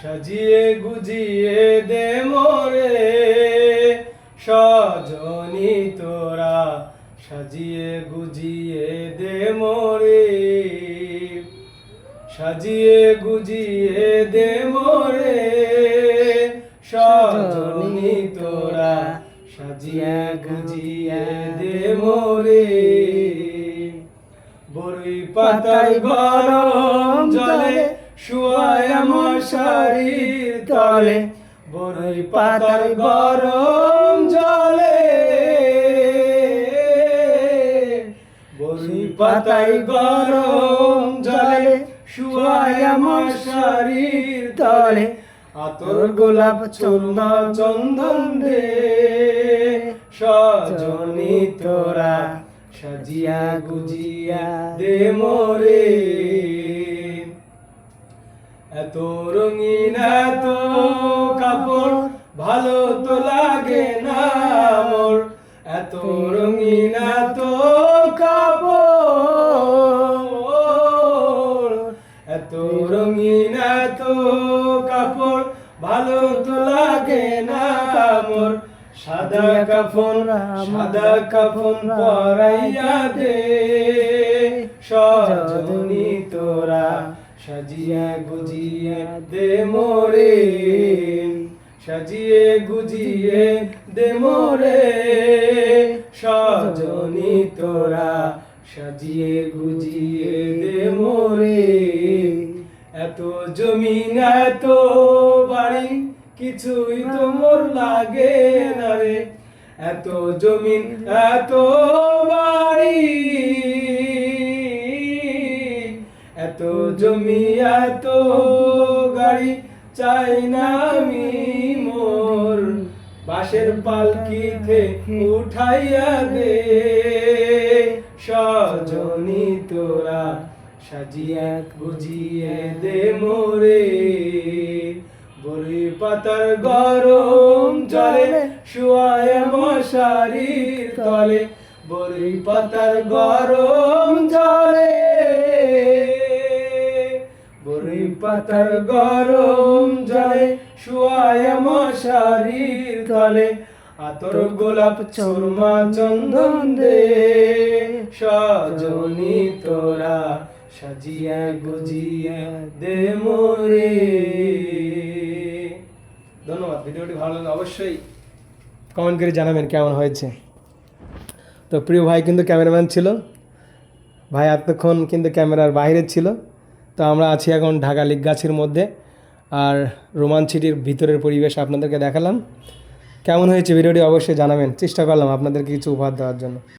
সাজিয়ে গুজিয়ে দে মোরে, সজনি তোরা সাজিয়ে গুজিয়ে দে মোরে। সাজিয়ে গুজিয়ে দে মোরে, সজনি তোরা সাজিয়ে গুজিয়ে দে মোরে। বড়ই পাতায় গরম জলে শুয়ায় মশারির তলে বড়ই পাতার গরম জলে। বড়ই পাতায় গরম জলে, শুয়ায় মশারির তলে, আতর গোলাপ চন্দন চন্দন রে সজনি তোরা সাজিয়া গুজিয়া দে মোরে। এত রঙিন, এত কাপড়, ভালো তো লাগে না এত রঙিন, এত কাপড়, এত রঙিন, এত কাপড়, ভালো তো লাগে না মোর। সাদা কাফন সাদা কাফন পরাইয়া দে, সজনি তোরা। সাজিয়া গুজিয়ে দে মোরে। সাজিয়ে গুজিয়ে দে মোরে। সজনি তোরা, সাজিয়ে গুজিয়ে দে মোরে। এত জমিন, এত বাড়ি, কিছুই তো মোর লাগে না রে। এত জমিন, এত বাড়ি। এত জমি, এত গাড়ি, চাই না আমি মোর বাঁশের পালকিতে উঠাইয়া দে। সজনি তোরা সাজিয়া, গুজিয়ে দে মোরে। বড়ি পাতার গরম জলে শুয়ায় মশারির তলে। বড়ি পাতার গরম জলে পাতার গরম জলে শুয়ায় মশারির তলে। আতর গোলাপ, চুরমা, চন্দন দে, সজনি তোরা সাজিয়া গুজিয়া দে মোরে। ধন্যবাদ, ভিডিওটি ভালো লাগলে অবশ্যই কমেন্ট করে জানাবেন কেমন হয়েছে। তো প্রিয় ভাই কিন্তু ক্যামেরাম্যান ছিল, ভাই এতক্ষণ কিন্তু ক্যামেরার বাইরে ছিল। তো আমরা আছি এখন ঢাকা লিগগাছির মধ্যে। আর রোমান সিটির ভিতরের পরিবেশ আপনাদেরকে দেখালাম। কেমন হয়েছে? ভিডিওটি অবশ্যই জানাবেন। চেষ্টা করলাম আপনাদেরকে কিছু উপহার দেওয়ার জন্য।